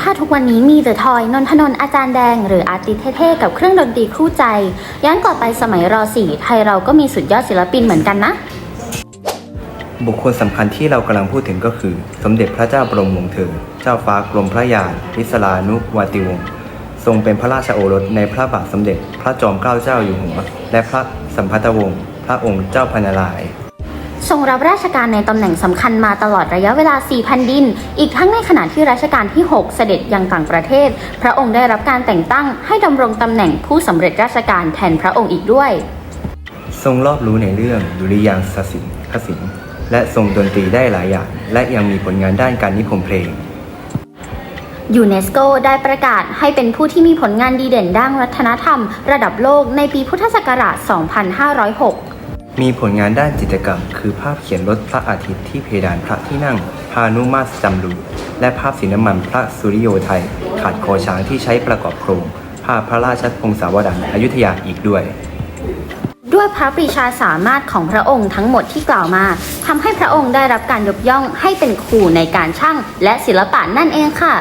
ถ้าทุกวันนี้มีเดอะทอยนนทนนอาจารย์แดง หรืออาร์ติสเท่ๆกับเครื่องดนตรีคู่ใจ ย้อนกลับไปสมัยร .4 ไทยเราก็มีสุดยอดศิลปินเหมือนกันนะ บุคคลสำคัญที่เรากำลังพูดถึงก็คือ สมเด็จพระเจ้าบรมวงศ์เธอ เจ้าฟ้ากรมพระยานวิศลานุวาติวงศ์ทรงเป็นพระราชโอรสในพระบาทสมเด็จ พระจอมเกล้าเจ้าอยู่หัว และพระสัมพันธวงศ์พระองค์เจ้าพนารายณ์ ทรงรับราชการในตำแหน่งสำคัญมาตลอดระยะเวลา 4 แผ่นดิน อีกทั้งในขณะที่รัชกาลที่ 6 เสด็จยังต่างประเทศ พระองค์ได้รับการแต่งตั้งให้ดำรงตำแหน่งผู้สำเร็จราชการแทนพระองค์อีกด้วย ทรงรอบรู้ในเรื่องดุริยางคศิลป์คศิลป์และทรงดนตรีได้หลายอย่าง และยังมีผลงานด้านการนิพนธ์เพลงยูเนสโกได้ประกาศให้เป็นผู้ที่มีผลงานดีเด่นด้านวัฒนธรรม ระดับโลกในปีพุทธศักราช 2506 มีผลงานด้านจิตรกรรม คือภาพเขียนรถพระอาทิตย์ที่เพดานพระที่นั่ง พานุมาสจำรูและภาพสีน้ำมันพระสุริโยไทย ขาดคอช้างที่ใช้ประกอบโครง ภาพพระราชพงศาวดารอยุธยาอีกด้วย ด้วยพระปรีชาสามารถของพระองค์ทั้งหมดที่กล่าวมาทำให้พระองค์ได้รับการยกย่องให้เป็นครูในการช่างและศิลปะนั่นเองค่ะ